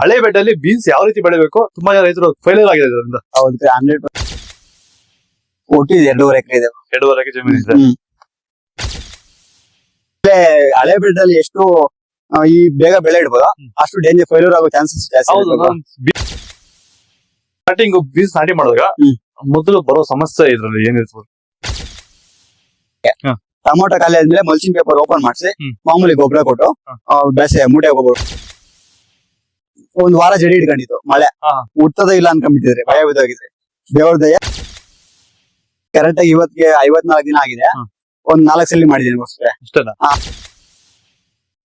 ಹಳೆ ಬೆಡ್ ಅಲ್ಲಿ ಬೀನ್ಸ್ ಯಾವ ರೀತಿ ಬೆಳಿಬೇಕು ತುಂಬಾ ಜನ ರೈತರು ಫೇಲಿಯರ್ ಆಗಿದೆ ಇದರಿಂದ ಹಂಡ್ರೆಡ್ ಇದು ಎರಡೂವರೆ ಎಕರೆ ಇದೆ ಎರಡೂವರೆ ಎಕರೆ ಜಮೀನು ಇದೆ. ಮತ್ತೆ ಹಳೆ ಬೆಡ್ಡಲ್ಲಿ ಎಷ್ಟು ಆ, ಈ ಬೇಗ ಬೆಳೆ ಇಡ್ಬೋದು ಅಷ್ಟು ಡೇಂಜರ್ ಫೇಲ್ಯೂರ್ ಆಗೋ ಚಾನ್ಸಸ್ ಜಾಸ್ತಿ ಹೌದು ಇರುತ್ತೆ. ಸ್ಟಾರ್ಟಿಂಗ್ ಬೀನ್ಸ್ ನಾಟಿ ಮಾಡಿದಾಗ ಹ್ಮ್. ಮೊದಲು ಬರೋ ಸಮಸ್ಯೆ ಇದ್ರಲ್ಲಿ ಏನಿರ್ತದೆ ಟೊಮೊಟೊ ಖಾಲಿ ಆದ್ಮೇಲೆ ಮಲ್ಚಿಂಗ್ ಪೇಪರ್ ಓಪನ್ ಮಾಡಿಸಿ ಹ್ಮ್. ಮಾಮೂಲಿ ಗೊಬ್ಬರ ಕೊಟ್ಟು ಹ. ಆ, ಬೇಸೆ ಮೂಟೆ ಗೊಬ್ಬರ ಒಂದ್ ವಾರ ಜಡಿ ಹಿಡ್ಕೊಂಡಿತ್ತು ಮಳೆ. ಹುಟ್ಟದ ಇಲ್ಲ ಅನ್ಕೊಂಡ್ಬಿಟ್ಟಿದ್ರೆ. ಭಯ ಬಿದ್ದೋಗಿದ್ರೆ ದೇವ್ರ ದಯ. ಕರೆಕ್ಟ್ ಆಗಿ ಇವತ್ತಿಗೆ ಐವತ್ನಾಲ್ಕು ದಿನ ಆಗಿದೆ. ಒಂದ್ ನಾಲ್ಕು ಸಲ ಮಾಡಿದೀನಿ ಅಷ್ಟೇ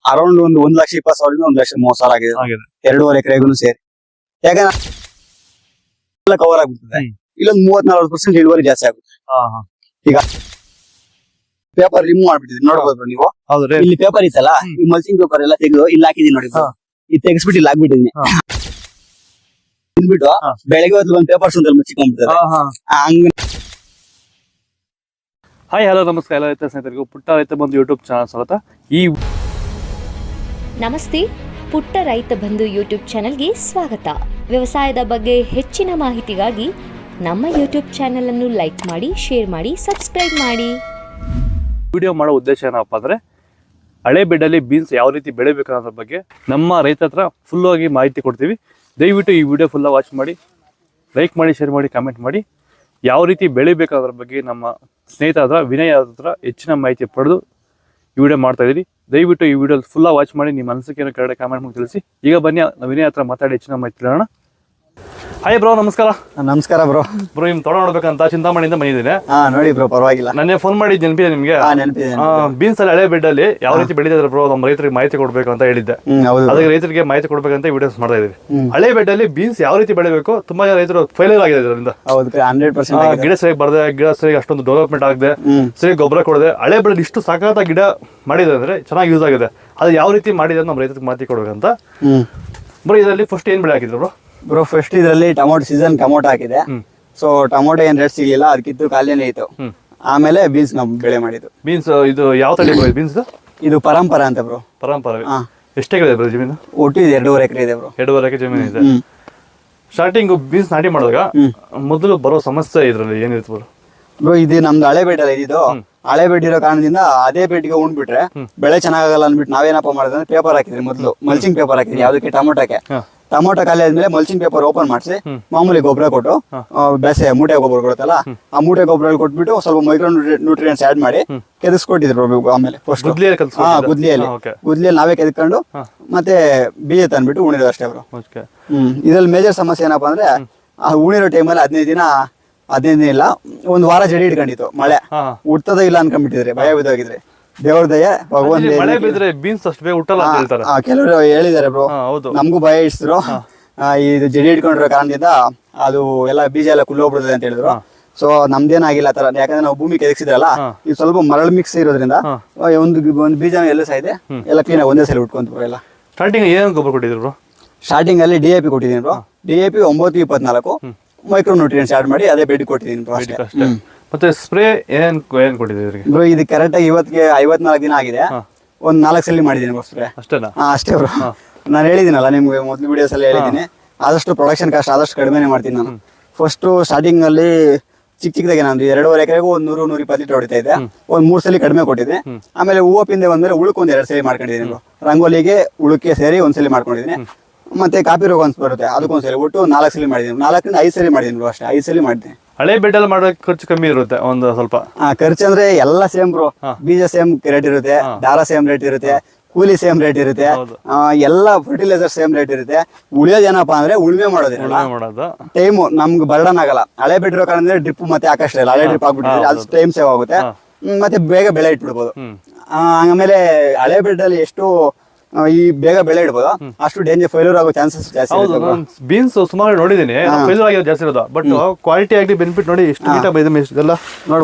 ಅರೌಂಡ್ ಒಂದು ಒಂದ್ ಲಕ್ಷ ಇಪ್ಪತ್ತು ಸಾವಿರದಿಂದ ಒಂದ್ ಲಕ್ಷ ಮೂವತ್ ಸಾವಿರ ಆಗಿದೆ. ಎರಡೂವರೆ ಎಕರೆಗೂ ಸೇರಿ. ಯಾಕಂದ್ರೆ ಕವರ್ ಆಗ್ಬಿಡ್ತದೆ. ಇಲ್ಲೊಂದು ಮೂವತ್ ನಲ್ವತ್ತು ಪರ್ಸೆಂಟ್ ಇಳುವರಿ ಜಾಸ್ತಿ ಆಗುತ್ತೆ. ಈಗ. ಪೇಪರ್ ರಿಮೂವ್ ಮಾಡ್ಬಿಟ್ಟಿದ್ರಿ ನೋಡ್ಬೋದು ನೀವು. ಇಲ್ಲಿ ಪೇಪರ್ ಇತ್ತಲ್ಲ ಮಲ್ಸಿಂಗ್ ಈ ಮಲ್ಚಿಂಗ್ ಪೇಪರ್ ಎಲ್ಲ ತೆಗೆದು ಇಲ್ಲಿ ಹಾಕಿದೀನಿ ನೋಡಿ. ಇದು ತೆಗಿಸ್ಬಿಟ್ಟು ಇಲ್ಲಿ ಆಗ್ಬಿಟ್ಟಿದೀನಿ ಬಿಟ್ಟು ತಿಂದ್ಬಿಟ್ಟು. ಬೆಳಗ್ಗೆ ಹೊತ್ತು ಒಂದು ಪೇಪರ್ಸ್ ಒಂದಲ್ಲಿ ಮುಚ್ಚಿಕೊಂಡ್ಬಿಡ್ತಾರೆ ಹಂಗ ಹಾಯ್ ಹಲೋ ನಮಸ್ಕಾರ ಎಲ್ಲ ರೈತ ಸ್ನೇಹಿತರಿಗೂ. ಪುಟ್ಟ ರೈತ ಬಂದು ಯೂಟ್ಯೂಬ್ ಚಾನಲ್ ಸ್ವಾಗತ. ಈ ನಮಸ್ತೆ. ಪುಟ್ಟ ರೈತ ಬಂಧು ಯೂಟ್ಯೂಬ್ ಚಾನೆಲ್ಗೆ ಸ್ವಾಗತ. ವ್ಯವಸಾಯದ ಬಗ್ಗೆ ಹೆಚ್ಚಿನ ಮಾಹಿತಿಗಾಗಿ ನಮ್ಮ ಯೂಟ್ಯೂಬ್ ಚಾನೆಲ್ ಅನ್ನು ಲೈಕ್ ಮಾಡಿ ಶೇರ್ ಮಾಡಿ ಸಬ್ಸ್ಕ್ರೈಬ್ ಮಾಡಿ. ವಿಡಿಯೋ ಮಾಡೋ ಉದ್ದೇಶ ಏನಪ್ಪ ಅಂದ್ರೆ ಹಳೆ ಬೆಡ್ಡಲ್ಲಿ ಬೀನ್ಸ್ ಯಾವ ರೀತಿ ಬೆಳಿಬೇಕು ಅನ್ನೋದ್ರ ಬಗ್ಗೆ ನಮ್ಮ ರೈತ ಹತ್ರ ಫುಲ್ ಆಗಿ ಮಾಹಿತಿ ಕೊಡ್ತೀವಿ. ದಯವಿಟ್ಟು ಈ ವಿಡಿಯೋ ಫುಲ್ಲಾಗಿ ವಾಚ್ ಮಾಡಿ ಲೈಕ್ ಮಾಡಿ ಶೇರ್ ಮಾಡಿ ಕಮೆಂಟ್ ಮಾಡಿ. ಯಾವ ರೀತಿ ಬೆಳಿಬೇಕು ಅನ್ನೋದ್ರ ಬಗ್ಗೆ ನಮ್ಮ ಸ್ನೇಹಿತ ಹತ್ರ, ವಿನಯ್ ಹತ್ರ ಹೆಚ್ಚಿನ ಮಾಹಿತಿ ಪಡೆದು ಈ ವಿಡಿಯೋ ಮಾಡ್ತಾ ಇದೀವಿ ದಯವಿಟ್ಟು ಈ ವಿಡಿಯೋ ಫುಲ್ಲಾಗಿ ವಾಚ್ ಮಾಡಿ, ನಿಮ್ಮ ಅನಿಸಿಕೆಯನ್ನು ಕೆಳಗಡೆ ಕಮೆಂಟ್ ಮಾಡಿ ತಿಳಿಸಿ. ಈಗ ಬನ್ನಿ ವಿನಯ ವಿನಯ್ ಹತ್ರ ಮಾತಾಡಿ, ಹೆಚ್ಚಿನ ಮಾಹಿತಿ ಹೇಳೋಣ ಹಾಯ್ ಬ್ರೋ ನಮಸ್ಕಾರ. ನಮಸ್ಕಾರ ಬ್ರೋ ಬ್ರೋ ನಿಮ್ ತೋಟ ನೋಡ್ಬೇಕಂತ ಚಿಂತಾಮಣಿಯಿಂದ ಬಂದಿದ್ದೀನಿ. ಹಾ ನೋಡಿ ಬ್ರೋ ಪರವಾಗಿಲ್ಲ. ನನ್ನೇ ಫೋನ್ ಮಾಡಿ ನೆನಪಿದೆ ನಿಮ್ಗೆ? ಹಾ ನೆನಪಿದೆ ಬೀನ್ಸ್ ಅಲ್ಲಿ ಹಳೆ ಬೆಡ್ಡಲ್ಲಿ ಯಾವ ರೀತಿ ಬೆಳೀತಿದ್ರೆ ಬ್ರೋ ನಮ್ಮ ರೈತರಿಗೆ ಮಾಹಿತಿ ಕೊಡ್ಬೇಕು ಅಂತ ಹೇಳಿದ್ದೆ ಹೌದು ಅದಕ್ಕೆ ರೈತರಿಗೆ ಮಾಹಿತಿ ಕೊಡ್ಬೇಕಂತ ವಿಡಿಯೋಸ್ ಮಾಡ್ತಾ ಇದೀವಿ ಹಳೆ ಹಳೆ ಬೆಡ್ಡಲ್ಲಿ ಬೀನ್ಸ್ ಯಾವ ರೀತಿ ಬೆಳಿಬೇಕು? ತುಂಬಾ ಜನ ರೈತರು ಫೈಲರ್ ಆಗಿದೆ ಇದರಿಂದ. ಹೌದು ಹಂಡ್ರೆಡ್ ಆ, ಪರ್ಸೆಂಟ್ ಗಿಡ ಸರಿ ಬರದೆ ಗಿಡ ಸರಿ ಅಷ್ಟೊಂದು ಡೆವಲಪ್ಮೆಂಟ್ ಆಗದೆ ಸರಿ ಗೊಬ್ಬರ ಕೊಡದೆ ಹಳೆ ಬೆಳೆದು ಇಷ್ಟು ಸಾಕಾದ ಗಿಡ ಮಾಡಿದೆ ಅಂದ್ರೆ ಚೆನ್ನಾಗಿ ಯೂಸ್ ಆಗಿದೆ. ಅದು ಯಾವ ರೀತಿ ಮಾಡಿದೆ ನಮ್ಮ ರೈತರಿಗೆ ಮಾಹಿತಿ ಕೊಡ್ಬೇಕಂತ. ಬ್ರೋ ಇದರಲ್ಲಿ ಫಸ್ಟ್ ಏನ್ ಬೆಳೆ ಹಾಕಿದ್ರು ಬ್ರೋ ಬ್ರೋ ಫಸ್ಟ್ ಇದರಲ್ಲಿ ಟೊಮೊಟೊ ಸೀಸನ್ ಟೊಮೊಟೊ ಹಾಕಿದೆ. ಸೊ ಟೊಮೊಟೊ ಏನ್ ರೇಟ್ ಸಿಗ್ಲಿಲ್ಲ ಅದಕ್ಕಿದ್ದು ಖಾಲಿನೇ ಇತ್ತು. ಆಮೇಲೆ ಬೀನ್ಸ್ ನಾವು ಬೆಳೆ ಮಾಡಿದ್ದು. ಬೀನ್ಸ್ ಇದು ಯಾವ ತಳಿ ಬೀನ್ಸ್ ಇದು ಪರಂಪರ ಅಂತ ಬ್ರೋ ಪರಂಪರೆ ಎಷ್ಟೇ ಇದೆ ಬ್ರೋ ಜಮೀನು? ಒಟ್ಟು ಇದು ಎರಡೂವರೆ ಎಕರೆ ಇದೆ ಬ್ರೋ ಎರಡೂವರೆ ಎಕರೆ ಜಮೀನು ಇದೆ. ಸ್ಟಾರ್ಟಿಂಗ್ ಬೀನ್ಸ್ ನಾಟಿ ಮಾಡಿದಾಗ ಮೊದಲು ಬರೋ ಸಮಸ್ಯೆ ಇದರಲ್ಲಿ ಏನಿರುತ್ತೆ ಬ್ರೋ ಬ್ರೋ ಇದು ನಮ್ದು ಹಳೆ ಬೆಡ್ ಇದಿದ್ದು. ಹಳೆ ಬೆಡ್ ಇರೋ ಕಾರಣದಿಂದ ಅದೇ ಬೆಡ್ಗೆ ಉಂಡ್ಬಿಟ್ರೆ ಬೆಳೆ ಚೆನ್ನಾಗಲ್ಲ ಅಂದ್ಬಿಟ್ಟು ನಾವೇನಪ್ಪ ಮಾಡಿದ್ರೆ ಪೇಪರ್ ಹಾಕಿದ್ರಿ ಮೊದಲು. ಮಲ್ಚಿಂಗ್ ಪೇಪರ್ ಹಾಕಿದ್ರಿ ಯಾವ್ದಕ್ಕೆ? ಟೊಮೊಟೊಕ್ಕೆ. ಟೊಮೊಟೊ ಖಾಲಿ ಆದ್ಮೇಲೆ ಮಲ್ಚಿಂಗ್ ಪೇಪರ್ ಓಪನ್ ಮಾಡಿಸಿ ಮಾಮೂಲಿ ಗೊಬ್ಬರ ಕೊಟ್ಟು ಬೆಸೆ ಮೂಟೆ ಗೊಬ್ಬರ ಕೊಡುತ್ತಲ್ಲ ಆ ಮೂಟೆ ಗೊಬ್ಬರ ಕೊಟ್ಬಿಟ್ಟು ಸ್ವಲ್ಪ ಮೈಕ್ರೋ ನ್ಯೂಟ್ರಿಯನ್ಸ್ ಆಡ್ ಮಾಡಿ ಕೆದಿಸ್ಕೊಟ್ಟಿದ್ರು ಆಮೇಲೆ ಹಾ? ಗುದ್ಲಿಯಲ್ಲಿ. ಗುದ್ಲಿಯಲ್ಲಿ ನಾವೇ ಕೆದ್ಕೊಂಡು ಮತ್ತೆ ಬೀಜ ತಂದ್ಬಿಟ್ಟು ಉಣಿದ್ರು ಅಷ್ಟೇ ಅವರು. ಹ್ಮ್ ಇದ್ರಲ್ಲಿ ಮೇಜರ್ ಸಮಸ್ಯೆ ಏನಪ್ಪಾ ಅಂದ್ರೆ ಆ ಉಣಿರೋ ಟೈಮಲ್ಲಿ ಹದಿನೈದು ದಿನ ಹದಿನೈದು ದಿನ ಇಲ್ಲ ಒಂದ್ ವಾರ ಜಡಿ ಇಟ್ಕೊಂಡಿತ್ತು ಮಳೆ. ಹುಟ್ಟದ ಇಲ್ಲ ಅನ್ಕೊಂಡ್ಬಿಟ್ಟಿದ್ರೆ ಭಯ ಬಿದ್ದೋಗಿದ್ರೆ. ದೇವ್ರ ದಯ ಭಗವಂತ ಮಳೆ ಬಿದ್ರೆ ಬೀನ್ಸ್ ಅಷ್ಟು ಬೇಗ ಹುಟ್ಟಲ್ಲ ಅಂತ ಹೇಳ್ತಾರೆ. ಕೆಲವರು ಹೇಳಿದ್ದಾರೆ ಬ್ರೋ ಹೌದು. ನಮಗೂ ಭಯ ಇಡಿಸಿದ್ರು ಇದು ಜಡಿ ಹಿಡ್ಕೊಂಡಿರೋ ಕಾರಣದಿಂದ ಅದು ಎಲ್ಲ ಬೀಜ ಎಲ್ಲ ಕುಲ್ಲೋಗ್ಬಿಡ್ತದೆ ಅಂತ ಹೇಳಿದ್ರು. ಸೊ ನಮ್ದೇನಾಗಿಲ್ಲ ತರ ಯಾಕಂದ್ರೆ ನಾವು ಭೂಮಿ ಕೆದಕ್ಸಿದ್ರಲ್ಲ ಇದು ಸ್ವಲ್ಪ ಮರಳು ಮಿಕ್ಸ್ ಇರೋದ್ರಿಂದ ಆ, ಒಂದು ಒಂದು ಬೀಜ ಎಲ್ಲ ಇದೆ. ಎಲ್ಲ ಕ್ಲೀನ್ ಒಂದೇ ಸಲ ಉಟ್ಕೊಂತ ಎಲ್ಲ. ಸ್ಟಾರ್ಟಿಂಗ್ ಏನು ಗೊಬ್ಬರ ಕೊಟ್ಟಿದ್ರು ಸ್ಟಾರ್ಟಿಂಗ್ ಅಲ್ಲಿ ಡಿ ಎ ಪಿ ಕೊಟ್ಟಿದ್ದೀನಿ ಡಿ ಎ ಪಿ ಒಂಬತ್ತು ಇಪ್ಪತ್ನಾಲ್ಕು. ಮೈಕ್ರೋ ನ್ಯೂಟ್ರಿಯನ್ಸ್ ಆಡ್ ಮಾಡಿ ಅದೇ ಬೆಡ್ ಕೊಟ್ಟಿದ್ದೀನಿ ಮತ್ತೆ ಸ್ಪ್ರೇ ಏನ್ ಏನ್ ಬ್ರೋ ಇದು ಕರೆಕ್ಟ್ ಆಗಿ ಇವತ್ತಿಗೆ ಐವತ್ನಾಲ್ಕು ದಿನ ಆಗಿದೆ. ಒಂದ್ ನಾಲ್ಕು ಸಲ ಮಾಡಿದ್ದೀನಿ ಬ್ರೋ ಸ್ಪ್ರೇ ಅಷ್ಟೇನಾ? ಅಷ್ಟೇ ಬ್ರೋ. ನಾನು ಹೇಳಿದ್ದೀನಲ್ಲ ನಿಮ್ಗೆ ಮೊದಲು ವಿಡಿಯೋಸ್ ಅಲ್ಲಿ ಹೇಳಿದ್ದೀನಿ. ಆದಷ್ಟು ಪ್ರೊಡಕ್ಷನ್ ಕಾಸ್ಟ್ ಆದಷ್ಟು ಕಡಿಮೆನೆ ಮಾಡ್ತೀನಿ ನಾನು. ಫಸ್ಟ್ ಸ್ಟಾರ್ಟಿಂಗ್ ಅಲ್ಲಿ ಚಿಕ್ಕ ಚಿಕ್ಕದಾಗಿ ನಾನು ಎರಡೂವರೆ ಎಕರೆಗೂ ಒಂದ್ ನೂರು ನೂರ ಇಪ್ಪತ್ತು ಲೀಟರ್ ಹೊಡಿತಾ ಇದೆ. ಒಂದ್ ಮೂರ್ ಸಲ ಕಡಿಮೆ ಕೊಟ್ಟಿದ್ದೆ. ಆಮೇಲೆ ಹೂವು ಪಿಂದೆ ಬಂದ್ಮೇಲೆ ಉಳುಕ್ ಒಂದ್ ಎರಡು ಸಲ ಮಾಡ್ಕೊಂಡಿದ್ದೀನಿ. ರಂಗೋಲಿಗೆ ಉಳುಕ್ಕೆ ಸೇರಿ ಒಂದ್ಸಲಿ ಮಾಡ್ಕೊಂಡಿದ್ದೀನಿ. ಮತ್ತೆ ಕಾಪಿ ರೋಗ ಒಂದ್ ಬರುತ್ತೆ. ಅದಕ್ಕೊಂದ್ಸಲ ಒಟ್ಟು ನಾಲ್ಕು ಸಲ ಮಾಡಿದ್ದೀನಿ ನಾಲ್ಕರಿಂದ ಐದು ಸಲ ಮಾಡಿದ್ದೀನಿ ಬ್ರೋ ಅಷ್ಟೇ. ಐದು ಸಲ ಮಾಡಿದ್ದೀನಿ ಹಳೆ ಬೆಡ್ಡಲ್ಲಿ ಮಾಡೋ ಖರ್ಚು ಕಮ್ಮಿ ಇರುತ್ತೆ ಒಂದು ಸ್ವಲ್ಪ. ಆ ಖರ್ಚು ಅಂದ್ರೆ ಎಲ್ಲ ಸೇಮ್ ಬ್ರೋ ಬೀಜ ಸೇಮ್ ರೇಟ್ ಇರುತ್ತೆ. ದಾರ ಸೇಮ್ ರೇಟ್ ಇರುತ್ತೆ. ಕೂಲಿ ಸೇಮ್ ರೇಟ್ ಇರುತ್ತೆ. ಆ, ಎಲ್ಲ ಫರ್ಟಿಲೈಸರ್ ಸೇಮ್ ರೇಟ್ ಇರುತ್ತೆ. ಉಳಿಯೋದೇನಪ್ಪ ಅಂದ್ರೆ ಉಳುಮೆ ಮಾಡೋದಿಲ್ಲ ಟೈಮ್ ಮಾಡೋದು. ಟೈಮು ನಮ್ಗೆ ಬರ್ಡನ್ ಆಗಲ್ಲ. ಹಳೆ ಬಿಟ್ಟಿರೋ ಕಾರಣ ಡ್ರಿಪ್ ಮತ್ತೆ ಆಕಾಶ ಇಲ್ಲ. ಹಳೆ ಡ್ರಿಪ್ ಆಗ್ಬಿಟ್ಟಿದ್ರೆ ಅದು ಟೈಮ್ ಸೇವ್ ಆಗುತ್ತೆ. ಹ್ಮ್, ಮತ್ತೆ ಬೇಗ ಬೆಳೆ ಇಟ್ಬಿಡ್ಬೋದು. ಆ, ಆಮೇಲೆ ಹಳೆ ಬೆಡ್ ಅಲ್ಲಿ ಎಷ್ಟು ಈ ಬೇಗ ಬೆಳೆ ಇಡ್ಬೋದು? ಅಷ್ಟು ಡೇಂಜರ್ ಫೇಲ್ಯೂರ್ ಆಗೋ ಚಾನ್ಸಸ್ ಜಾಸ್ತಿ ಹೌದು ನಾನು ಬೀನ್ಸ್ ಸುಮಾರು ನೋಡಿದೀನಿ ಫೇಲ್ಯೂರ್ ಆಗಿರೋ ಜಾಸ್ತಿ ಇರೋದು. ಬಟ್ ಕ್ವಾಲಿಟಿ ಆಗಲಿ ಬೆನಿಫಿಟ್ ನೋಡಿ ಎಷ್ಟು ನೀಟಾಗಿ ಬಂದಿದೆ ಇದೆಲ್ಲ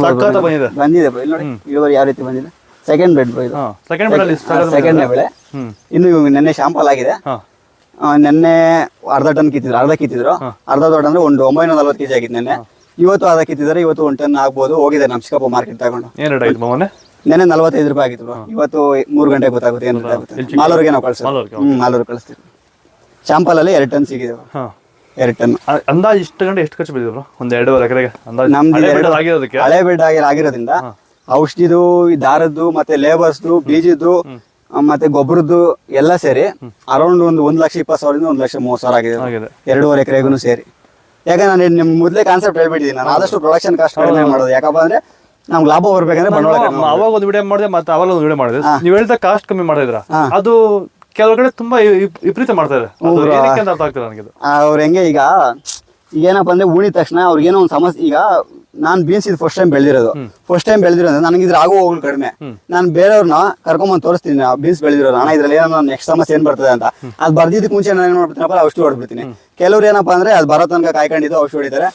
ಸಕ್ಕತ್ತ ಬಂದಿದೆ. ಬಂದಿದೆ. ಇಲ್ಲಿ ನೋಡಿ ಇಳುವರಿ ಯಾವ ರೀತಿ ಬಂದಿದೆ? ಸೆಕೆಂಡ್ ಬೆಡ್ ಇದು. ಸೆಕೆಂಡ್ ಬೆಡಲ್ಲಿ ಸೆಕೆಂಡ್ ಬೆಳೆ. ಇನ್ನು ನೆನ್ನೆ ಶಾಂಪಲ್ ಆಗಿದೆ. ನೆನ್ನೆ ಅರ್ಧ ಟನ್ ಕಿತ್ತಿದ್ರು ಅರ್ಧ ಕಿತ್ತಿದ್ರು. ಅರ್ಧ ದೊಡ್ಡ ಅಂದ್ರೆ ಒಂದು ಒಂಬೈನೂರ ನಲ್ವತ್ತು ಕೆಜಿ ಆಗಿತ್ತು ನೆನ್ನೆ. ಇವತ್ತು ಅರ್ಧ ಕಿತ್ತಿದ್ದಾರೆ ಇವತ್ತು ಒಂದು ಟನ್ ಆಗ್ಬೋದು. ಹೋಗಿದೆ ನಮ್ಮ ಚಿಕ್ಕಪ್ಪ ಮಾರ್ಕೆಟ್ ತಗೊಂಡು. ಏನ್ ನೆನ್ನೆ ನಲ್ವತ್ತೈದು ರೂಪಾಯಿ ಆಗಿತ್ತು bro. ಇವತ್ತು ಮೂರು ಗಂಟೆಗೆ ಗೊತ್ತಾಗುತ್ತೆ ಏನು ಗೊತ್ತಾಗುತ್ತೆ ಮಾಲೂರಿಗೆ ನಾವು ಕಳ್ಸ್ತೀವಿ ಹ್ಮ್ ಮಾಲೂರಿಗೆ ಕಳಿಸ್ತೀವಿ. ಚಾಂಪಲಲ್ಲಿ ಅಲ್ಲಿ ಎರಡು ಟನ್ ಸಿಗಿದೆ bro. ಹಾಂ. ಎರಡು ಟನ್. ಅಂದಾಜು ಇಷ್ಟು ಗಂಟೆ ಎಷ್ಟು ಖರ್ಚು ಬಿದ್ದಿದೆ ಬ್ರೋ ಒಂದು ಎರಡೂವರೆ ಎಕರೆಗೆ ಅಂದಾಜು. ನಮ್ದು ಹಳೆ ಎರಡು- ಬೆಳೆ ಆಗಿರೋದಕ್ಕೆ? ಹಳೆ ಬೆಡ್ ಆಗಿ ಆಗಿರೋದ್ರಿಂದ ಔಷಧಿದು ಈ ದಾರದ್ದು ಮತ್ತೆ ಲೇಬರ್ಸ್ದು ಬೀಜದ್ದು ಆ, ಮತ್ತೆ ಗೊಬ್ಬರದ್ದು ಎಲ್ಲ ಸೇರಿ ಅರೌಂಡ್ ಒಂದು ಒಂದ್ ಲಕ್ಷ ಇಪ್ಪತ್ತು ಸಾವಿರದಿಂದ ಒಂದ್ ಲಕ್ಷ ಮೂವತ್ತು ಸಾವಿರ ಆಗಿದೆ ಆಗಿದೆ. ಎರಡೂವರೆ ಎಕರೆಗೂ ಸೇರಿ. ಯಾಕಂದ್ರೆ ನಾನು ನಿಮ್ ಮೊದಲೇ ಕಾನ್ಸೆಪ್ಟ್ ಹೇಳ್ಬಿಟ್ಟಿದ್ದೀನಿ. ನಾನು ಆದಷ್ಟು ಪ್ರೊಡಕ್ಷನ್ ಕಾಸ್ಟ್ ಕಡಿಮೆ ಮಾಡೋದು. ಯಾಕಪ್ಪ ಅಂದ್ರೆ ನಮ್ಗೆ ಲಾಭ ಬರ್ಬೇಕಂದ್ರೆ ಬಂಡವಾಳ ಕಡಿಮೆ ಅವಾಗ ಒಂದು ವಿಡಿಯೋ ಮಾಡಿದೆ ಮತ್ತೆ ಅವಾಗ ಒಂದು ವಿಡಿಯೋ ಮಾಡಿದೆ. ನೀವು ಹೇಳ್ತಾ ಕಾಸ್ಟ್ ಕಮ್ಮಿ ಮಾಡಿದ್ರ. ಅದು ಕೆಲವು ಕಡೆ ತುಂಬಾ ವಿಪ್- ವಿಪರೀತ ಮಾಡ್ತಾರೆ. ಅವ್ರು ಹೆಂಗೆ ಈಗ ಈಗ ಏನಪ್ಪ ಅಂದ್ರೆ ಉಳಿದ ತಕ್ಷಣ ಅವ್ರಿಗೇನೋ ಒಂದು ಸಮಸ್ಯೆ ಈಗ ನಾನ್ ಬೀನ್ಸ್ ಇದು ಫಸ್ಟ್ ಟೈಮ್ ಬೆಳೆದಿರೋದು. ಫಸ್ಟ್ ಟೈಮ್ ಬೆಳೆದಿರೋದು ನನಗೆ ಇದ್ರ ಆಗೋ ಹೋಗ್ಲು ಕಡಿಮೆ. ನಾನು ಬೇರೆಯವ್ರನ್ನ ಕರ್ಕೊಂಬಂದು ತೋರಿಸ್ತೀನಿ ಬೀನ್ಸ್ ಬೆಳೆದಿರೋದು ಅಣ್ಣ ಇದ್ರಲ್ಲಿ ಏನೋ ನೆಕ್ಸ್ಟ್ ಸಮಸ್ಯೆ ಏನ್ ಬರ್ತದೆ ಅಂತ. ಅದು ಬರ್ದಿದ್ದಕ್ಕೆ ಮುಂಚೆ ನಾನು ಏನ್ ಮಾಡ್ಬಿಡ್ತೀನಪ್ಪ ಔಷಧಿ ಹೊಡ್ಬಿಡ್ತೀನಿ ಕೆಲವ್ರು ಏನಪ್ಪಾ ಅಂದ್ರೆ ಅದು ಬರೋ ತನಕ ಕಾಯ್ಕೊಂಡಿದ್ದು ಔಷಧಿ ಹೊಡಿತಾರೆ.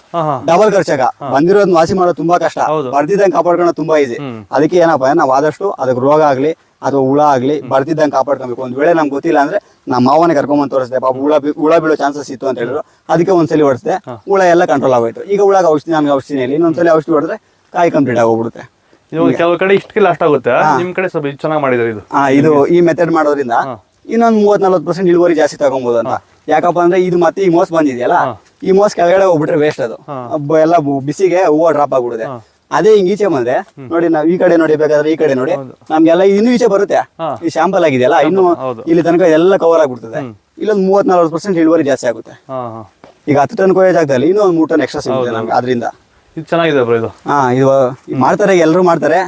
ಡಬಲ್ ಖರ್ಚಾಗ ಬಂದಿರೋದ್ ವಾಸಿ ಮಾಡೋದು ತುಂಬಾ ಕಷ್ಟ. ಬರ್ದಿದ್ದಂಗೆ ಕಾಪಾಡ್ಕೊಳ್ಳೋದು ತುಂಬಾ ಈಸಿ ಅದಕ್ಕೆ ಏನಪ್ಪಾ ನಾವು ಆದಷ್ಟು ಅದಕ್ಕೆ ರೋಗ ಆಗ್ಲಿ ಅಥವಾ ಹುಳ ಆಗ್ಲಿ ಬರ್ತಿದ್ದಂಗೆ ಕಾಪಾಡ್ಕೊಬೇಕು. ಒಂದ್ ವೇಳೆ ನಮ್ಗೆ ಗೊತ್ತಿಲ್ಲ ಅಂದ್ರೆ ನಮ್ಮ ಮಾವನೇ ಕರ್ಕೊಂಬಂದು ತೋರಿಸ್ದೆ ಪಾಪ ಹುಳ ಬಿ- ಹುಳ ಬೀಳೋ ಚಾನ್ಸಸ್ ಇತ್ತು ಅಂತ ಹೇಳಿದ್ರು. ಅದಕ್ಕೆ ಒಂದ್ಸಲಿ ಹೊಡಿಸ್ದೆ. ಹುಳ ಎಲ್ಲ ಕಂಟ್ರೋಲ್ ಆಗೋಯ್ತು. ಈಗ ಹುಳಗ ಔಷಧಿ ನಮ್ಗೆ ಔಷಧಿ ಇಲ್ಲ. ಇನ್ನೊಂದ್ಸಲಿ ಔಷಧಿ ಹೊಡೆದ್ರೆ ಕಾಯಿ ಕಂಪ್ಲೀಟ್ ಆಗೋಗ್ಬಿಡುತ್ತೆ ಇದು ಕೆಲವು ಕಡೆ ಇಷ್ಟಕ್ಕೆ ಲಾಸ್ಟ್ ಆಗುತ್ತೆ. ನಿಮ್ ಕಡೆ ಸ್ವಲ್ಪ ಚೆನ್ನಾಗಿ ಮಾಡಿದ್ದಾರೆ ಇದು. ಆ ಇದು ಈ ಮೆಥಡ್ ಮಾಡೋದ್ರಿಂದ ಇನ್ನೊಂದ್ ಮೂವತ್ ನಲ್ವತ್ ಪರ್ಸೆಂಟ್ ಇಳುವರಿ ಜಾಸ್ತಿ ತಗೊಬಹುದು ಅಂತ ಯಾಕಪ್ಪ ಅಂದ್ರೆ ಇದು ಮತ್ತೆ ಈ ಮೋಸ್ ಬಂದಿದೆಯಲ್ಲ? ಈ ಮೋಸ್ ಕೆಳಗಡೆ ಹೋಗ್ಬಿಟ್ರೆ ವೇಸ್ಟ್ ಅದು. ಬ- ಎಲ್ಲ ಬು- ಬಿಸಿಗೆ ಹೂವು ಡ್ರಾಪ್ ಆಗ್ಬಿಡುತ್ತೆ. ಅದೇ ಹಿಂಗ್ ಈಚೆ ಬಂದ್ರೆ ನೋಡಿ ನಾವ್ ಈ ಕಡೆ ನೋಡಿ ಬೇಕಾದ್ರೆ ಈ ಕಡೆ ನೋಡಿ ನಮ್ಗೆಲ್ಲ ಇನ್ನೂ ಈಚೆ ಬರುತ್ತೆ. ಈ ಶಾಂಪಲ್ ಆಗಿದೆಯಲ್ಲ ಇನ್ನು ಇಲ್ಲಿ ತನಕ ಎಲ್ಲ ಕವರ್ ಆಗ್ಬಿಡ್ತದೆ. ಇಲ್ಲೊಂದ್ ಮೂವತ್ ನಲ್ವತ್ತು ಪರ್ಸೆಂಟ್ ಇಳುವರಿ ಜಾಸ್ತಿ ಆಗುತ್ತೆ. ಈಗ ಹತ್ತು ಟನ್ ಕೊಯ್ಯೋ ಜಾಗದಲ್ಲಿ ಇನ್ನೂ ಒಂದ್ ಮೂರ್ ಟನ್ ಎಕ್ಸ್ಟ್ರಾ ಸಿಗುತ್ತೆ ನಮ್ಗೆ ಅದರಿಂದ ಇದು ಚೆನ್ನಾಗಿದೆ ಬ್ರೋ ಇದು. ಹಾ ಇದು ಮಾಡ್ತಾರೆ ಎಲ್ಲರೂ ಮಾಡ್ತಾರೆ.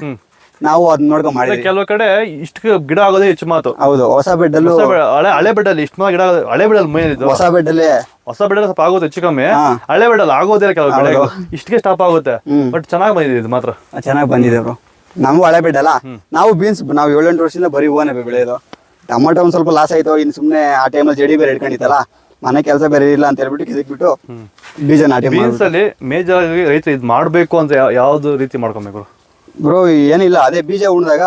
ನಾವು ಅದ್ ನೋಡ್ಕೊಂಡ್ ಮಾಡಿದ್ವಿ. ಕೆಲವು ಕಡೆ ಇಷ್ಟು ಗಿಡ ಆಗೋದೇ ಹೆಚ್ಚು ಮಾತು. ಹೌದು ಹೊಸ ಬೆಡ್ ಅಲ್ಲೂ ಹಳೆ ಹಳೆ ಬೆಡ್ಡಲ್ಲಿ ಇಷ್ಟು ಗಿಡ ಹಳೆ ಅಲ್ಲಿ ಮೇನ್ ಇದು. ಹೊಸ ಬೆಡ್ ಅಲ್ಲಿ ಹೊಸ ಬೆಡ್ ಸ್ವಲ್ಪ ಆಗೋದು ಹೆಚ್ಚು ಕಮ್ಮಿ. ಹಳೆ ಹಳೆ ಅಲ್ಲಿ ಆಗೋದಿಲ್ಲ ಕೆಲವು ಕಡೆ ಇಷ್ಟಕ್ಕೆ ಸ್ಟಾಪ್ ಆಗುತ್ತೆ. ಬಟ್ ಚೆನ್ನಾಗಿ ಬಂದಿದೆ ಇದು ಮಾತ್ರ. ಚೆನ್ನಾಗಿ ಬಂದಿದೆ ಬ್ರೋ ನಮಗೂ ಹಳೆ ಬೆಡ್ ಅಲ್ಲ ನಾವು ಬೀನ್ಸ್ ನಾವು ಏಳೆಂಟು ವರ್ಷದಿಂದ ಬರೀ ಹೂವನೇ ಬೆಳೆಯೋದು. ಟೊಮೊಟೊ ಒಂದ್ ಸ್ವಲ್ಪ ಲಾಸ್ ಆಯ್ತು. ಇನ್ನು ಸುಮ್ಮನೆ ಆ ಟೈಮಲ್ಲಿ ಜಡಿ ಬೇರೆ ಇಟ್ಕೊಂಡಿತ್ತಲ್ಲ. ಮನೆ ಕೆಲಸ ಬೇರೆ ಇಲ್ಲ ಅಂತ ಹೇಳ್ಬಿಟ್ಟು ಕಿದಕ್ಬಿಟ್ಟು ಬೀಜ ನಾಟಿ ಬೀನ್ಸ್ ಅಲ್ಲಿ ಮೇಜರ್ ಆಗಿ ರೈತರು ಇದು ಮಾಡಬೇಕು ಅಂತ ಯಾವ್ದು ರೀತಿ ಮಾಡ್ಕೊಬೇಕು ಬ್ರೋ ಏನಿಲ್ಲ ಅದೇ ಬೀಜ ಉಣ್ದಾಗ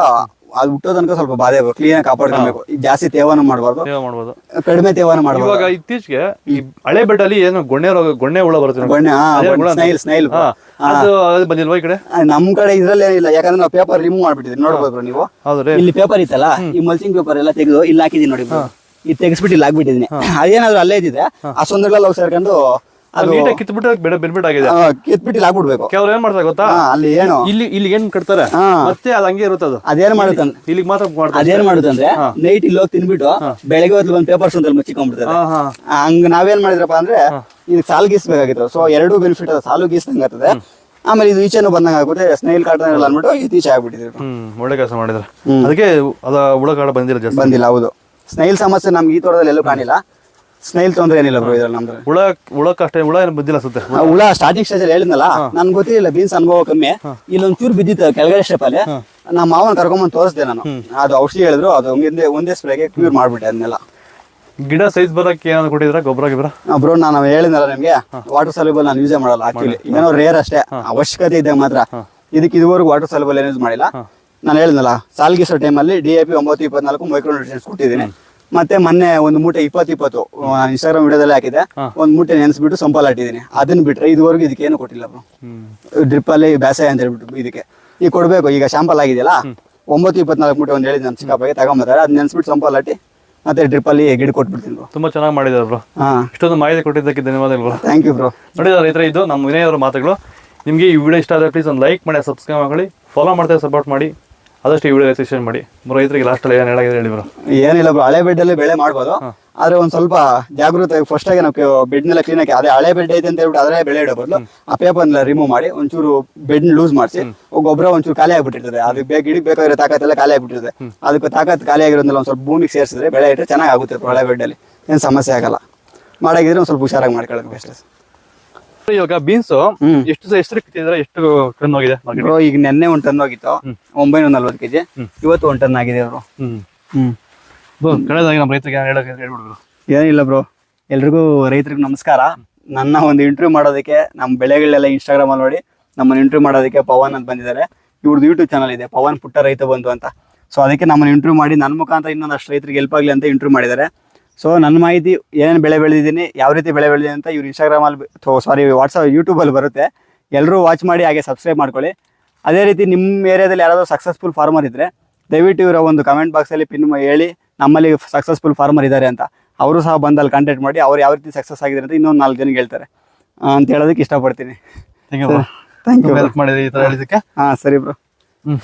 ಅದು ಹುಟ್ಟೋ ತನಕ ಸ್ವಲ್ಪ ಬಾಧೆ ಕ್ಲೀನ್ ಆಗಿ ಕಾಪಾಡ್ಕೊಬೇಕು. ಈಗ ಜಾಸ್ತಿ ತೇವಾನ ಮಾಡಬಾರ್ದು. ಸೇವೆ ಮಾಡ್ಬೋದು. ಕಡಿಮೆ ತೇವಾನ ಮಾಡಬಾರ್ದು. ಇವಾಗ ಇತ್ತೀಚೆಗೆ ಈ ಹಳೆ ಬೆಟ್ಟಲ್ಲಿ ಏನು ಗೊಣ್ಣೆ ರೋಗ ಗೊಣ್ಣೆ ಹುಳ ಬರುತ್ತೆ. ಗೊಣ್ಣೆ ಅದೇ ಹುಳ ಅಂತ. Snail snail. ಹಾ, ಅದು ಅದು ಬಂದಿಲ್ವಾ ಈ ಕಡೆ? ನಮ್ ಕಡೆ ಇದ್ರಲ್ಲಿ ಏನಿಲ್ಲ. ಯಾಕಂದ್ರೆ ನಾವು ಪೇಪರ್ ರಿಮೂವ್ ಮಾಡ್ಬಿಟ್ಟಿದ್ವಿ ನೋಡ್ಬೋದು bro ನೀವು? ಹೌದು ರೀ. ಇಲ್ಲಿ ಪೇಪರ್ ಇತ್ತಲ್ಲ ಈ ಮಲ್ಚಿಂಗ್ ಪೇಪರ್ ಎಲ್ಲ ತೆಗೆದು ಇಲ್ಲಿ ಹಾಕಿದೀನಿ ನೋಡಿ. ಇದು ತೆಗಿಸ್ಬಿಟ್ಟು ಇಲ್ಲಿ ಹಾಕ್ಬಿಟ್ಟಿದೀನಿ ಅದೇನಾದ್ರೂ ಅಲ್ಲೇ ಇದ್ದಿದ್ರೆ ಆ ಸೊಂದರಗಳಲ್ಲಿ ಹೋಗಿ ಸೇರ್ಕೊಂಡು ಅದು ನೀಟಾಗಿ ಬೇಡ ಬೆನ್ಬಿಟ್ ಆಗಿದೆ ಆ, ಕಿತ್ಬಿಟ್ಟು ಇಲ್ಲಿ ಹಾಕ್ಬಿಡ್ಬೇಕು ಕೆಲವ್ರು ಏನ್ ಮಾಡ್ತಾರೆ ಗೊತ್ತಾ? ಅಲ್ಲಿ ಏನು? ಇಲ್ಲಿ ಇಲ್ಲಿ ಏನ್ ಕಟ್ತಾರೆ. ಮತ್ತೆ ಅದು ಹಂಗೆ ಇರುತ್ತೆ ಅದು. ಅದೇನ್ ಮಾಡುತ್ತೆ ಇಲ್ಲಿಗೆ ಮಾತ್ರ ಮಾಡ್ತಾರೆ ಅದೇನ್ ಮಾಡುತ್ತಂದ್ರೆ ನೈಟ್ ಇಲ್ಲಿ ಹೋಗಿ ತಿನ್ಬಿಟ್ಟು ಬೆಳಗ್ಗೆ ಹೊತ್ತು ಬಂದು ಪೇಪರ್ಸ್ ಅಂತ ಮುಚ್ಚಿಕೊಂಡ್ಬಿಡ್ತಾರೆ. ಹಂಗ ನಾವೇನ್ ಮಾಡಿದ್ರಪ್ಪ ಅಂದ್ರೆ ಇದಕ್ಕೆ ಸಾಲು ಗೀಸ್ಬೇಕಾಗಿತ್ತು. ಸೊ ಎರಡು ಬೆನಿಫಿಟ್ ಅದ ಸಾಲು ಗೀಸ್ದಂಗ ಆಗ್ತದೆ. ಆಮೇಲೆ ಇದು ಈಚೆನೂ ಬಂದಂಗ ಆಗುತ್ತೆ ಸ್ನೈಲ್ ಕಾಟನ್ ಎಲ್ಲ ಅಂದ್ಬಿಟ್ಟು ಈಚೆ ಆಗ್ಬಿಟ್ಟಿದ್ರು ಒಳ್ಳೆ ಕೆಲಸ ಮಾಡಿದ್ರೆ. ಅದಕ್ಕೆ ಅದ ಹುಳ ಕಾಡ ಬಂದಿಲ್ಲ ಬಂದಿಲ್ಲ ಹೌದು. ಸ್ನೈಲ್ ಸಮಸ್ಯೆ ನಮ್ಗೆ ಈ ತೋಟದಲ್ಲಿ ಎಲ್ಲೂ ಕಾಣಿಲ್ಲ. ಸ್ನೈಲ್ ತೊಂದ್ರೆ ಏನಿಲ್ಲ ಬ್ರೋ ಇದ್ರಲ್ಲಿ ನಮ್ದು ಹುಳ ಹುಳಕ್ಕೆ ಅಷ್ಟೇ ಹುಳ ಏನು ಬಿದ್ದಿಲ್ಲ ಸುತ್ತೆ ಹುಳ ಸ್ಟಾರ್ಟಿಂಗ್ ಸ್ಟೇಜ್ ಹೇಳಿದ್ನಲ್ಲ ನನ್ಗೆ ಗೊತ್ತಿಲ್ಲ ಬೀನ್ಸ್ ಅನುಭವ ಕಮ್ಮಿ. ಇಲ್ಲೊಂದ್ ಚೂರು ಬಿದ್ದಿತ್ತು ಕೆಳಗಡೆ ಸ್ಟೆಪ್ ಅಲ್ಲಿ. ನಮ್ಮ ಮಾವನ ಕರ್ಕೊಂಬಂದು ತೋರಿಸ್ದೆ ನಾನು. ಅದು ಔಷಧಿ ಹೇಳಿದ್ರು ಅದು ಒಂದೇ ಒಂದೇ ಸ್ಪ್ರೇಗೆ ಕ್ಯೂರ್ ಮಾಡ್ಬಿಟ್ಟೆ ಅದನ್ನೆಲ್ಲ. ಗಿಡ ಸೈಜ್ ಬರಕ್ಕೆ ಏನಾದ್ರು ಕೊಟ್ಟಿದ್ರ ಗೊಬ್ಬರ ಗಿಬ್ಬರ? ಬ್ರೋ ನಾನು ಹೇಳಿದ್ನಲ್ಲ ನಿಮ್ಗೆ ವಾಟರ್ ಸಲ್ಯೂಬಲ್ ನಾನು ಯೂಸೇ ಮಾಡಲ್ಲ ಆಕ್ಚುಲಿ ಏನೋ ರೇರ್ ಅಷ್ಟೇ. ಅವಶ್ಯಕತೆ ಇದ್ದಾಗ ಮಾತ್ರ. ಇದಕ್ಕೆ ಇದುವರೆಗೂ ವಾಟರ್ ಸಲ್ಯೂಬಲ್ ಏನು ಯೂಸ್ ಮಾಡಿಲ್ಲ. ನಾನು ಹೇಳಿದ್ನಲ್ಲ ಸಾಲ್ಗಿಸೋ ಟೈಮಲ್ಲಿ ಡಿ ಎ ಪಿ ಒಂಬತ್ತು ಇಪ್ಪತ್ನಾಲ್ಕು ಮೈಕ್ರೋ ನ್ಯೂಟ್ರಿಷನ್ಸ್ ಕೊಟ್ಟಿದ್ದೀನಿ ಮತ್ತೆ ಮೊನ್ನೆ ಒಂದು ಮೂಟೆ ಇಪ್ಪತ್ತು ಇಪ್ಪತ್ತು ಇನ್ಸ್ಟಾಗ್ರಾಮ್ ವಿಡಿಯೋದಲ್ಲಿ ಹಾಕಿದೆ. ಒಂದು ಮೂಟೆ ನೆನೆಸ್ಬಿಟ್ಟು ಸಂಪಾಲ್ ಅದನ್ನ ಬಿಟ್ರೆ ಇದುವರೆಗೂ ಇದಕ್ಕೆ ಏನು ಕೊಟ್ಟಿಲ್ಲ ಡ್ರಿಪ್ ಅಲ್ಲಿ ಬೇಸಾಯ ಅಂತ ಹೇಳ್ಬಿಟ್ಟು ಇದಕ್ಕೆ. ಈಗ ಕೊಡ್ಬೇಕು ಈಗ ಶಾಂಪಲ್ ಆಗಿದೆಯಲ್ಲ? ಒಂಬತ್ತು ಇಪ್ಪತ್ನಾಲ್ಕು ಮೂಟೆ ಒಂದು ಹೇಳಿದ್ ನನ್ನ ಚಿಕ್ಕಪ್ಪಗೆ ತಗೊಂಬತ್ತಾರೆ ಅದ್ ನೆನ್ಸ್ಬಿಟ್ಟು ಸಂಪಾಲ್ ಹಾಕಿ ಮತ್ತೆ ಡ್ರಿಪ್ ಅಲ್ಲಿ ಗಿಡ ಕೊಟ್ಬಿಡ್ತೀನಿ ಬ್ರೋ. ತುಂಬಾ ಚೆನ್ನಾಗಿ ಮಾಡಿದಾರೆ ಬ್ರೋ. ಇಷ್ಟೊಂದು ಮಾಹಿತಿ ಕೊಟ್ಟಿದ್ದಕ್ಕೆ ಧನ್ಯವಾದಗಳು ಥ್ಯಾಂಕ್ ಯು ಬ್ರೋ. ನೋಡಿದ ರೈತರ ಇದು ನಮ್ಮ ವಿನಯ್ ಅವರ ಮಾತುಗಳು. ನಿಮಗೆ ಈ ವಿಡಿಯೋ ಇಷ್ಟ ಆದರೆ ಪ್ಲೀಸ್ ಒಂದು ಲೈಕ್ ಮಾಡಿ ಸಬ್ಸ್ಕ್ರೈಬ್ ಮಾಡಿ ಫಾಲೋ ಮಾಡ್ತಾರೆ ಸಪೋರ್ಟ್ ಮಾಡಿ. ಆದಷ್ಟು ಈ ವಿಡಿಯೋ ಶೇರ್ ಮಾಡಿ. ಬರೋ ರೈತರಿಗೆ ಲಾಸ್ಟಲ್ಲಿ ಏನು ಹೇಳಾಗಿದೆ ಹೇಳಿ ಬರೋ? ಏನಿಲ್ಲ ಬ್ರೋ ಹಳೆ ಬೆಡ್ ಅಲ್ಲಿ ಬೆಳೆ ಮಾಡ್ಬೋದು. ಆದ್ರೆ ಒಂದ್ ಸ್ವಲ್ಪ ಜಾಗೃತ ಫಸ್ಟ್ ಆಗಿ ನಾವು ಬೆಡ್ ನೆಲ್ಲ ಕ್ಲೀನ್ ಆಗಿ ಅದೇ ಹಳೆ ಬೆಡ್ ಐತೆ ಅಂತ ಹೇಳ್ಬಿಟ್ಟು ಅದರೇ ಬೆಳೆ ಇಡೋ ಬದಲು ಆ ಪೇಪರ್ ರಿಮೂವ್ ಮಾಡಿ ಒಂಚೂರು ಬೆಡ್ ಲೂಸ್ ಮಾಡಿಸಿ ಗೊಬ್ಬರ ಒಂಚೂರು ಖಾಲಿ ಆಗ್ಬಿಟ್ಟಿರ್ತದೆ. ಅದು ಬೇಗ ಗಿಡಕ್ಕೆ ಬೇಕಾಗಿರೋ ತಾಕತ್ತೆಲ್ಲ ಖಾಲಿ ಆಗ್ಬಿಟ್ಟಿರ್ತದೆ. ಅದಕ್ಕೆ ತಾಕತ್ ಖಾಲಿ ಆಗಿರೋದ್ರಲ್ಲಿ ಒಂದ್ ಸ್ವಲ್ಪ ಭೂಮಿಗೆ ಸೇರಿಸಿದ್ರೆ ಬೆಳೆ ಇಟ್ಟರೆ ಚೆನ್ನಾಗಿ ಆಗುತ್ತೆ ಹಳೆ ಬೆಡ್ ಅಲ್ಲಿ. ಏನ್ ಸಮಸ್ಯೆ ಆಗಲ್ಲ. ಮಾಡಾಗಿದ್ರೆ ಒಂದು ಸ್ವಲ್ಪ ಹುಷಾರಾಗಿ ಮಾಡ್ಕೊಳ್ಳೋದು ಅಷ್ಟೇ ಇವಾಗ ಬೀನ್ಸ್. ಎಷ್ಟು ಎಷ್ಟು ಎಷ್ಟು ಟನ್ ಹೋಗಿದೆ ಈಗ ನೆನ್ನೆ ಒಂದ್ ಟನ್ ಹೋಗಿತ್ತು. ಒಂಬೈನೂರ ನಲ್ವತ್ತು ಕೆಜಿ. ಇವತ್ತು ಒಂದ್ ಟನ್ ಆಗಿದೆ ಅವರು ನಮ್ಮ ರೈತರಿಗೆ ಏನಿಲ್ಲ ಬ್ರೋ. ಎಲ್ರಿಗೂ ರೈತರಿಗೆ ನಮಸ್ಕಾರ. ನನ್ನ ಒಂದು ಇಂಟರ್ವ್ಯೂ ಮಾಡೋದಕ್ಕೆ ನಮ್ಮ ಬೆಳೆಗಳೆಲ್ಲ ಇನ್ಸ್ಟಾಗ್ರಾಮ್ ಅಲ್ಲಿ ನೋಡಿ ನಮ್ಮನ್ನ ಇಂಟರ್ವ್ಯೂ ಮಾಡೋದಕ್ಕೆ ಪವನ್ ಅಂತ ಬಂದಿದ್ದಾರೆ. ಇವ್ರದ್ದು ಯೂಟ್ಯೂಬ್ ಚಾನಲ್ ಇದೆ ಪವನ್ ಪುಟ್ಟ ರೈತ ಬಂತು ಅಂತ. ಸೊ ಅದಕ್ಕೆ ನಮ್ಮನ್ನ ಇಂಟರ್ವ್ಯೂ ಮಾಡಿ ನನ್ನ ಮುಖಾಂತರ ಇನ್ನೊಂದಷ್ಟು ರೈತರಿಗೆ ಹೆಲ್ಪ್ ಆಗಲಿ ಅಂತ ಇಂಟರ್ವ್ಯೂ ಮಾಡಿದ್ದಾರೆ. ಸೊ ನನ್ನ ಮಾಹಿತಿ ಏನೇನು ಬೆಳೆ ಬೆಳೆದಿದ್ದೀನಿ ಯಾವ ರೀತಿ ಬೆಳೆ ಬೆಳೆದಿದ್ದೀನಿ ಅಂತ ಇವ್ರು ಇನ್ಸ್ಟಾಗ್ರಾಮಲ್ಲಿ ಸಾರಿ ವಾಟ್ಸಪ್ ಯೂಟ್ಯೂಬಲ್ಲಿ ಬರುತ್ತೆ. ಎಲ್ಲರೂ ವಾಚ್ ಮಾಡಿ ಹಾಗೆ ಸಬ್ಸ್ಕ್ರೈಬ್ ಮಾಡ್ಕೊಳ್ಳಿ. ಅದೇ ರೀತಿ ನಿಮ್ಮ ಏರಿಯಾದಲ್ಲಿ ಯಾರಾದರೂ ಸಕ್ಸಸ್ಫುಲ್ ಫಾರ್ಮರ್ ಇದ್ದರೆ ದಯವಿಟ್ಟು ಇವರ ಒಂದು ಕಮೆಂಟ್ ಬಾಕ್ಸಲ್ಲಿ ಪಿನ್ ಹೇಳಿ ನಮ್ಮಲ್ಲಿ ಸಕ್ಸಸ್ಫುಲ್ ಫಾರ್ಮರ್ ಇದ್ದಾರೆ ಅಂತ. ಅವರು ಸಹ ಬಂದು ಅಲ್ಲಿ ಕಾಂಟ್ಯಾಕ್ಟ್ ಮಾಡಿ ಅವ್ರು ಯಾವ ರೀತಿ ಸಕ್ಸಸ್ ಆಗಿದ್ದಾರೆ ಅಂತ ಇನ್ನೊಂದು ನಾಲ್ಕು ಜನಕ್ಕೆ ಹೇಳ್ತಾರೆ. ಅಂತ ಹೇಳೋದಕ್ಕೆ ಇಷ್ಟಪಡ್ತೀನಿ. Thank you thank you help ಮಾಡಿದ್ರೆ ಈ ಥರ ಹೇಳಿದ್ದಕ್ಕೆ. ಹಾಂ ಸರಿ ಬ್ರೋ ಹ್ಮ್.